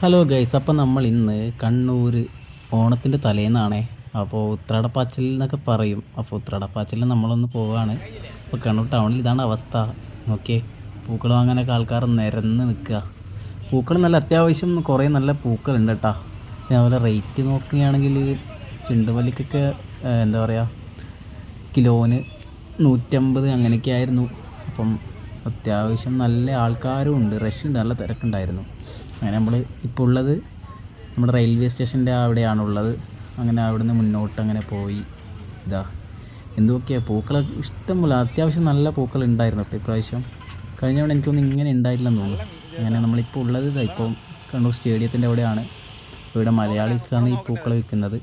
Hello guys അപ്പോൾ നമ്മൾ ഇന്ന് കണ്ണൂർ ഓണത്തിന്റെ തലേന്നാണേ. അപ്പോൾ ഉത്രാടപ്പാച്ചൽ എന്നൊക്കെ പറയും. അപ്പോൾ ഉത്രാടപ്പാച്ചലിൽ നമ്മളൊന്ന് പോവുകയാണ് അപ്പോൾ കണ്ണൂർ ടൗണിൽ ഇതാണ് അവസ്ഥ. ഓക്കെ പൂക്കൾ വാങ്ങാനൊക്കെ ആൾക്കാർ നിരന്ന് നിൽക്കുക. പൂക്കൾ നല്ല അത്യാവശ്യം കുറേ നല്ല പൂക്കളുണ്ട് കേട്ടോ. അതേപോലെ റേറ്റ് നോക്കുകയാണെങ്കിൽ ചെണ്ടുമല്ലിക്കൊക്കെ എന്താ പറയുക കിലോന് നൂറ്റമ്പത് അങ്ങനെയൊക്കെ ആയിരുന്നു. അപ്പം അത്യാവശ്യം നല്ല ആൾക്കാരും ഉണ്ട്. റഷ് നല്ല തിരക്കുണ്ടായിരുന്നു. അങ്ങനെ നമ്മൾ ഇപ്പോൾ ഉള്ളത് നമ്മുടെ റെയിൽവേ സ്റ്റേഷന്റെ അവിടെയാണുള്ളത്. അങ്ങനെ അവിടുന്ന് മുന്നോട്ട് അങ്ങനെ പോയി. ഇതാ. എന്തൊക്കെയാണ് പൂക്കൾ ഇഷ്ടം പോലെ അത്യാവശ്യം നല്ല പൂക്കൾ ഉണ്ടായിരുന്നു കേട്ടോ ഇപ്രാവശ്യം. കഴിഞ്ഞ തവണ എനിക്കൊന്നും ഇങ്ങനെ ഉണ്ടായില്ലെന്ന് തോന്നുന്നു. അങ്ങനെ നമ്മളിപ്പോൾ ഉള്ളത് ഇതാ ഇപ്പോൾ കണ്ണൂർ സ്റ്റേഡിയത്തിന്റെ അവിടെയാണ്. ഇവിടെ മലയാളീസാണ് ഈ പൂക്കൾ വിൽക്കുന്നത്.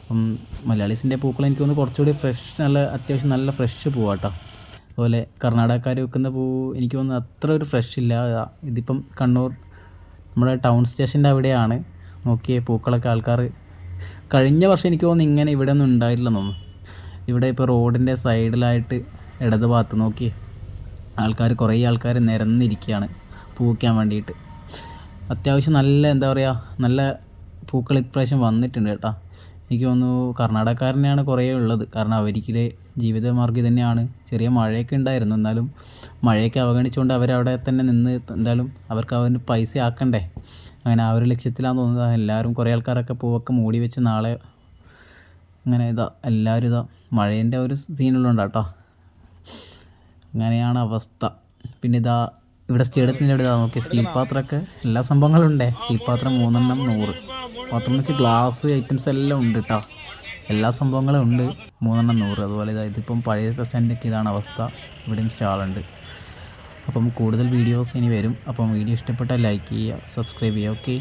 അപ്പം മലയാളീസിന്റെ പൂക്കൾ എനിക്ക് തോന്നുന്നു കുറച്ചുകൂടി ഫ്രഷ് നല്ല അത്യാവശ്യം നല്ല ഫ്രഷ് പൂവാട്ടോ. അതുപോലെ കർണാടകക്കാർ വെക്കുന്ന പൂ എനിക്ക് തോന്നുന്നു അത്ര ഒരു ഫ്രഷ് ഇല്ല. ഇതിപ്പം കണ്ണൂർ നമ്മുടെ ടൗൺ സ്റ്റേഷന്റെ അവിടെയാണ്. നോക്കിയ പൂക്കളൊക്കെ ആൾക്കാർ. കഴിഞ്ഞ വർഷം എനിക്ക് തോന്നുന്നു ഇങ്ങനെ ഇവിടെ ഒന്നും ഉണ്ടായില്ലെന്ന് തോന്നുന്നു. ഇവിടെ ഇപ്പോൾ റോഡിന്റെ സൈഡിലായിട്ട് ഇടത് ഭാഗത്ത് നോക്കി ആൾക്കാർ കുറേ ആൾക്കാർ നിരന്നിരിക്കുകയാണ് പൂക്കാൻ വേണ്ടിയിട്ട്. അത്യാവശ്യം നല്ല എന്താ പറയുക നല്ല പൂക്കൾ ഇപ്രാവശ്യം വന്നിട്ടുണ്ട് കേട്ടോ. എനിക്ക് തോന്നുന്നു കർണാടകക്കാരനെയാണ് കുറേ ഉള്ളത്. കാരണം അവർക്കിലെ ജീവിതമാർഗം തന്നെയാണ് ചെറിയ മഴയൊക്കെ ഉണ്ടായിരുന്നു. എന്നാലും മഴയൊക്കെ അവഗണിച്ചുകൊണ്ട് അവരവിടെ തന്നെ നിന്ന് എന്തായാലും അവർക്ക് അവന് പൈസ ആക്കണ്ടേ? അങ്ങനെ ആ ഒരു ലക്ഷ്യത്തിലാന്ന് തോന്നുന്നത് എല്ലാവരും കുറേ ആൾക്കാരൊക്കെ പൂവൊക്കെ മൂടി വെച്ച് നാളെ അങ്ങനെ ഇതാ എല്ലാവരും ഇതാ മഴേന്റെ ഒരു സീനുള്ളുണ്ട് കേട്ടോ അങ്ങനെയാണ് അവസ്ഥ. പിന്നെ ഇതാ ഇവിടെ സ്റ്റേഡിയത്തിന്റെ ഇവിടെ നോക്കി സ്റ്റീൽ പാത്രമൊക്കെ എല്ലാ സംഭവങ്ങളും ഉണ്ടേ സ്റ്റീൽ പാത്രം മൂന്നെണ്ണം നൂറ്. പാത്രം വെച്ചാൽ ഗ്ലാസ് ഐറ്റംസ് എല്ലാം ഉണ്ട് കേട്ടോ എല്ലാ സംഭവങ്ങളും ഉണ്ട്. മൂന്നെണ്ണം നൂറ്. അതുപോലെ ഇതാ ഇതിപ്പം പഴയ പ്രസിഡന്റൊക്കെ ഇതാണ് അവസ്ഥ. ഇവിടെയും സ്റ്റാളുണ്ട് അപ്പം കൂടുതൽ വീഡിയോസ് ഇനി വരും. അപ്പം വീഡിയോ ഇഷ്ടപ്പെട്ടാൽ ലൈക്ക് ചെയ്യുക സബ്സ്ക്രൈബ് ചെയ്യുക. ഓക്കെ